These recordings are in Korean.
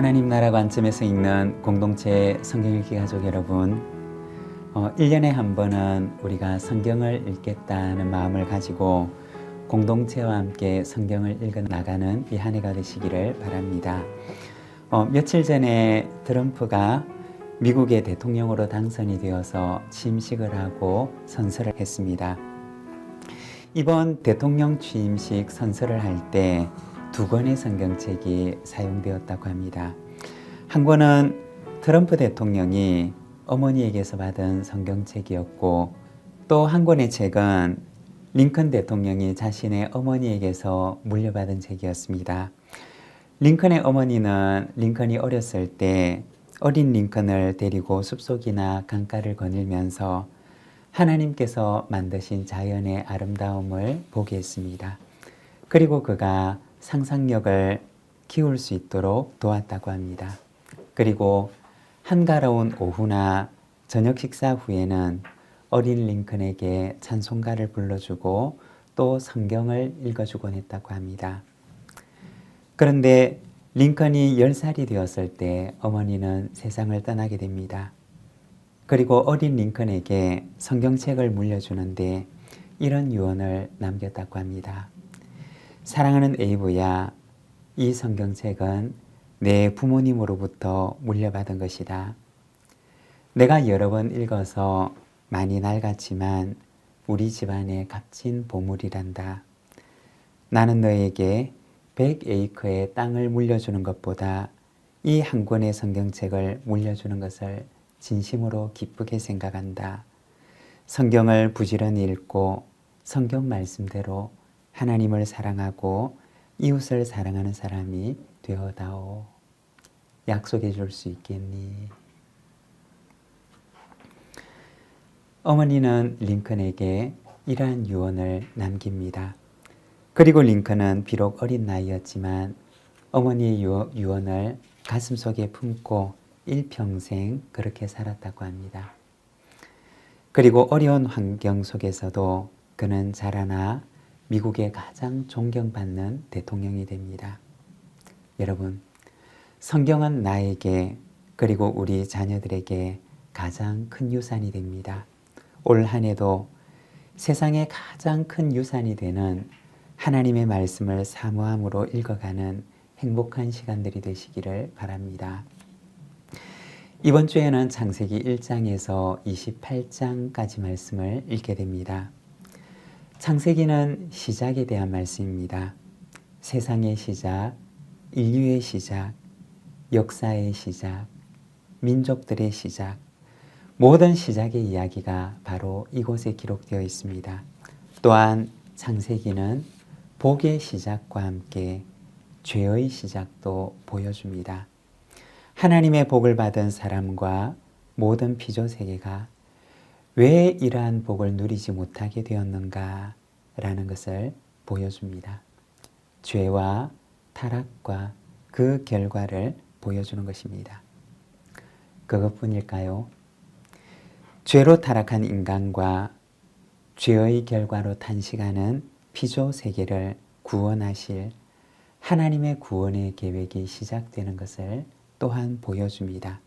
하나님 나라 관점에서 읽는 공동체 성경 읽기 가족 여러분, 어, 1년에 한 번은 우리가 성경을 읽겠다는 마음을 가지고 공동체와 함께 성경을 읽어 나가는 이 한 해가 되시기를 바랍니다. 어, 며칠 전에 트럼프가 미국의 대통령으로 당선이 되어서 취임식을 하고 선서를 했습니다. 이번 대통령 취임식 선서를 할때 두 권의 성경책이 사용되었다고 합니다. 한 권은 트럼프 대통령이 어머니에게서 받은 성경책이었고 또 한 권의 책은 링컨 대통령이 자신의 어머니에게서 물려받은 책이었습니다. 링컨의 어머니는 링컨이 어렸을 때 어린 링컨을 데리고 숲속이나 강가를 거닐면서 하나님께서 만드신 자연의 아름다움을 보게 했습니다. 그리고 그가 상상력을 키울 수 있도록 도왔다고 합니다. 그리고 한가로운 오후나 저녁 식사 후에는 어린 링컨에게 찬송가를 불러주고 또 성경을 읽어주곤 했다고 합니다. 그런데 링컨이 10살이 되었을 때 어머니는 세상을 떠나게 됩니다. 그리고 어린 링컨에게 성경책을 물려주는데 이런 유언을 남겼다고 합니다. 사랑하는 에이브야, 이 성경책은 내 부모님으로부터 물려받은 것이다. 내가 여러 번 읽어서 많이 낡았지만 우리 집안의 값진 보물이란다. 나는 너에게 100에이커의 땅을 물려주는 것보다 이 한 권의 성경책을 물려주는 것을 진심으로 기쁘게 생각한다. 성경을 부지런히 읽고 성경 말씀대로 하나님을 사랑하고 이웃을 사랑하는 사람이 되어다오. 약속해 줄 수 있겠니? 어머니는 링컨에게 이러한 유언을 남깁니다. 그리고 링컨은 비록 어린 나이였지만 어머니의 유언을 가슴속에 품고 일평생 그렇게 살았다고 합니다. 그리고 어려운 환경 속에서도 그는 자라나 미국의 가장 존경받는 대통령이 됩니다. 여러분, 성경은 나에게 그리고 우리 자녀들에게 가장 큰 유산이 됩니다. 올 한 해도 세상에 가장 큰 유산이 되는 하나님의 말씀을 사모함으로 읽어가는 행복한 시간들이 되시기를 바랍니다. 이번 주에는 창세기 1장에서 28장까지 말씀을 읽게 됩니다. 창세기는 시작에 대한 말씀입니다. 세상의 시작, 인류의 시작, 역사의 시작, 민족들의 시작, 모든 시작의 이야기가 바로 이곳에 기록되어 있습니다. 또한 창세기는 복의 시작과 함께 죄의 시작도 보여줍니다. 하나님의 복을 받은 사람과 모든 피조 세계가 왜 이러한 복을 누리지 못하게 되었는가 라는 것을 보여줍니다. 죄와 타락과 그 결과를 보여주는 것입니다. 그것뿐일까요? 죄로 타락한 인간과 죄의 결과로 탄식하는 피조 세계를 구원하실 하나님의 구원의 계획이 시작되는 것을 또한 보여줍니다.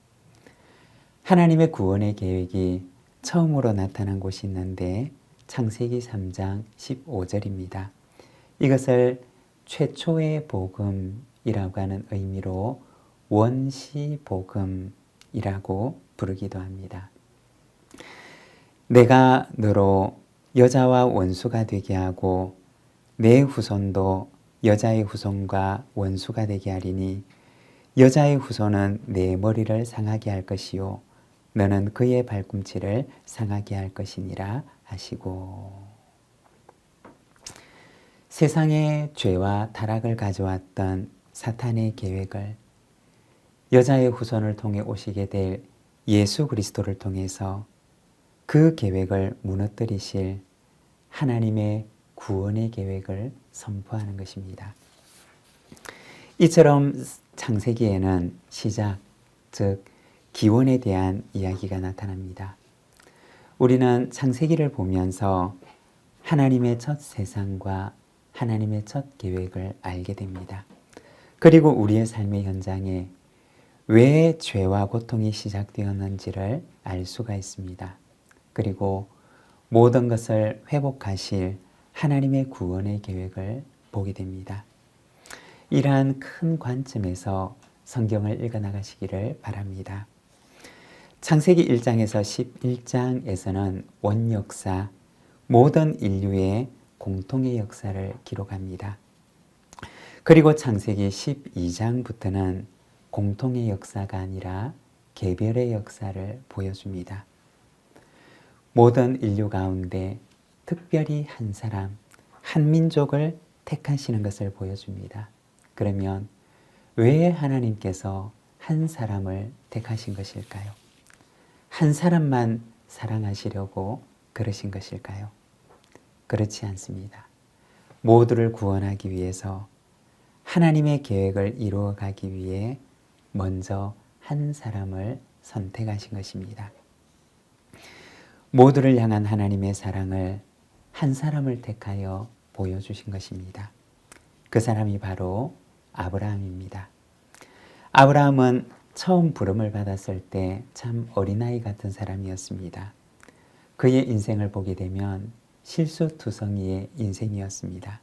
하나님의 구원의 계획이 처음으로 나타난 곳이 있는데 창세기 3장 15절입니다. 이것을 최초의 복음이라고 하는 의미로 원시 복음이라고 부르기도 합니다. 내가 너로 여자와 원수가 되게 하고 내 후손도 여자의 후손과 원수가 되게 하리니 여자의 후손은 내 머리를 상하게 할 것이요 너는 그의 발꿈치를 상하게 할 것이니라 하시고 세상에 죄와 타락을 가져왔던 사탄의 계획을 여자의 후손을 통해 오시게 될 예수 그리스도를 통해서 그 계획을 무너뜨리실 하나님의 구원의 계획을 선포하는 것입니다. 이처럼 창세기에는 시작, 즉 기원에 대한 이야기가 나타납니다. 우리는 창세기를 보면서 하나님의 첫 세상과 하나님의 첫 계획을 알게 됩니다. 그리고 우리의 삶의 현장에 왜 죄와 고통이 시작되었는지를 알 수가 있습니다. 그리고 모든 것을 회복하실 하나님의 구원의 계획을 보게 됩니다. 이러한 큰 관점에서 성경을 읽어 나가시기를 바랍니다. 창세기 1장에서 11장에서는 원역사, 모든 인류의 공통의 역사를 기록합니다. 그리고 창세기 12장부터는 공통의 역사가 아니라 개별의 역사를 보여줍니다. 모든 인류 가운데 특별히 한 사람, 한 민족을 택하시는 것을 보여줍니다. 그러면 왜 하나님께서 한 사람을 택하신 것일까요? 한 사람만 사랑하시려고 그러신 것일까요? 그렇지 않습니다. 모두를 구원하기 위해서 하나님의 계획을 이루어가기 위해 먼저 한 사람을 선택하신 것입니다. 모두를 향한 하나님의 사랑을 한 사람을 택하여 보여주신 것입니다. 그 사람이 바로 아브라함입니다. 아브라함은 처음 부름을 받았을 때 참 어린아이 같은 사람이었습니다. 그의 인생을 보게 되면 실수투성이의 인생이었습니다.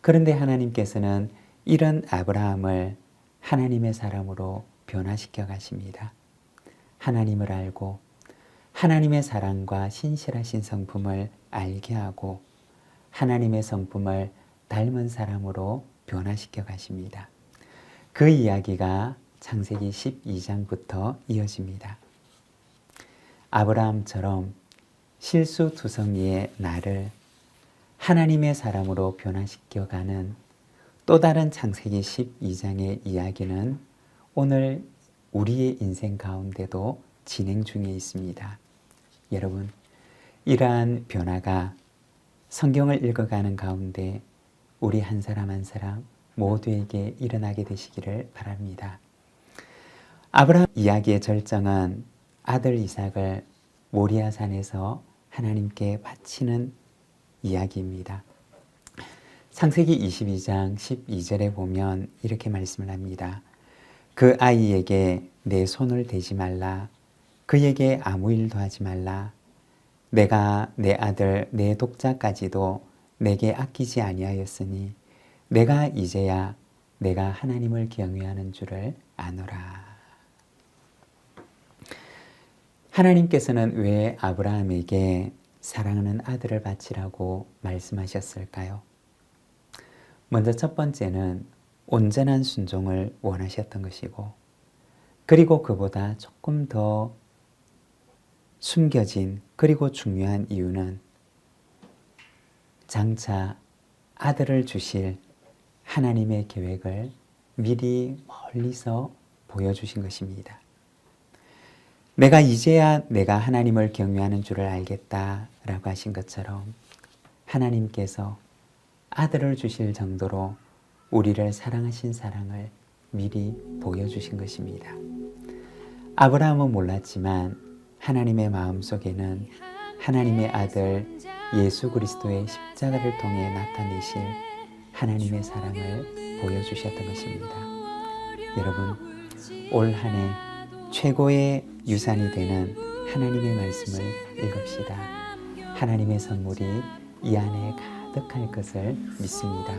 그런데 하나님께서는 이런 아브라함을 하나님의 사람으로 변화시켜 가십니다. 하나님을 알고 하나님의 사랑과 신실하신 성품을 알게 하고 하나님의 성품을 닮은 사람으로 변화시켜 가십니다. 그 이야기가 창세기 12장부터 이어집니다. 아브라함처럼 실수투성이의 나를 하나님의 사람으로 변화시켜 가는 또 다른 창세기 12장의 이야기는 오늘 우리의 인생 가운데도 진행 중에 있습니다. 여러분, 이러한 변화가 성경을 읽어가는 가운데 우리 한 사람 한 사람 모두에게 일어나게 되시기를 바랍니다. 아브라함 이야기의 절정은 아들 이삭을 모리아산에서 하나님께 바치는 이야기입니다. 창세기 22장 12절에 보면 이렇게 말씀을 합니다. 그 아이에게 내 손을 대지 말라. 그에게 아무 일도 하지 말라. 내가 내 아들 내 독자까지도 내게 아끼지 아니하였으니 내가 이제야 내가 하나님을 경외하는 줄을 아노라. 하나님께서는 왜 아브라함에게 사랑하는 아들을 바치라고 말씀하셨을까요? 먼저 첫 번째는 온전한 순종을 원하셨던 것이고, 그리고 그보다 조금 더 숨겨진 그리고 중요한 이유는 장차 아들을 주실 하나님의 계획을 미리 멀리서 보여주신 것입니다. 내가 이제야 내가 하나님을 경외하는 줄을 알겠다 라고 하신 것처럼 하나님께서 아들을 주실 정도로 우리를 사랑하신 사랑을 미리 보여주신 것입니다. 아브라함은 몰랐지만 하나님의 마음 속에는 하나님의 아들 예수 그리스도의 십자가를 통해 나타내실 하나님의 사랑을 보여주셨던 것입니다. 여러분, 올 한 해 최고의 유산이 되는 하나님의 말씀을 읽읍시다. 하나님의 선물이 이 안에 가득할 것을 믿습니다.